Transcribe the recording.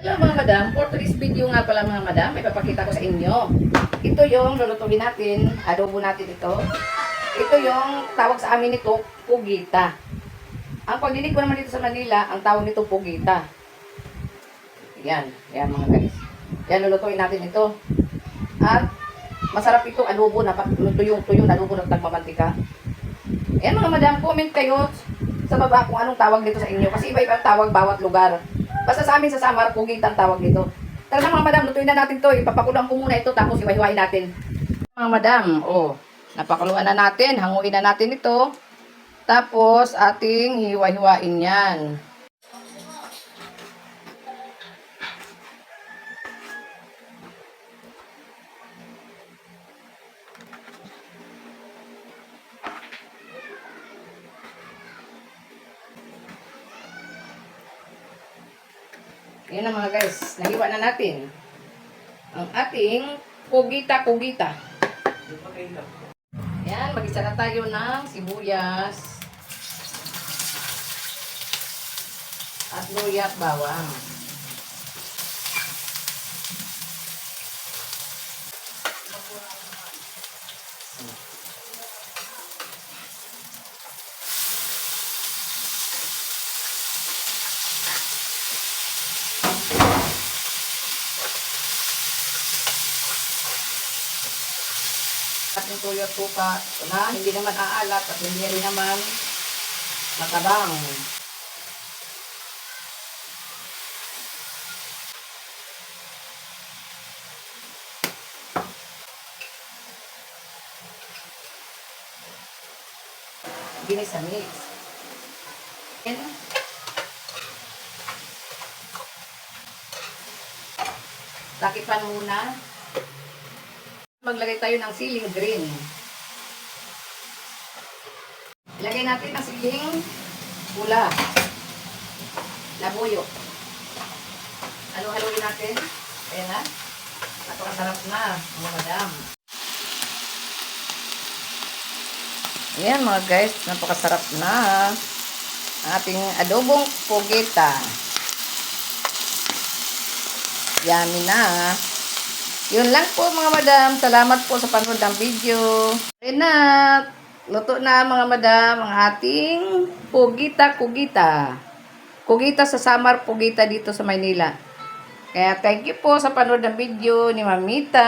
Hello mga madam, for today's video nga pala mga madam, may papakita ko sa inyo. Ito yung lulutuin natin, adobo natin ito. Ito yung tawag sa amin nito, pugita. Ang pagdinig ko naman dito sa Manila, ang tawag nito pugita. Yan, yan mga guys. Yan, lulutuin natin ito. At masarap itong adobo na tuyong-tuyong adobo na nagmamantika. Yan mga madam, comment kayo sa baba kung anong tawag dito sa inyo. Kasi iba-iba ang tawag bawat lugar. Basta sa amin sa Samar, pugit ang tawag dito. Tara mga madam, lutuin na natin to. Ipapakulang ko muna ito tapos iwahiwain natin. Mga madam, oh, napakuluan na natin. Hanguin na natin ito. Tapos ating hiwa-hiwain yan. Yan na mga guys, nahiwa na natin. Ang ating kugita-kugita. Yan, mag-isa na tayo ng sibuyas. At luya at bawang. At yung tuyo at suka na hindi naman aalat at hindi rin naman matabang. Ginisa mix. Yan. Takipan muna. Maglagay tayo ng siling green. Ilagay natin ang siling pula. Labuyo. Halo-haloin natin. Ayan na. Napakasarap na, mga madam. Ayan mga guys, napakasarap na. Ang ating adobong pogeta. Yummy na. Yun lang po mga madam. Salamat po sa panood ng video. Ayun na. Luto na mga madam ang ating pugita kugita. Kugita sa Samar, pugita dito sa Maynila. Kaya thank you po sa panood ng video ni Mamita.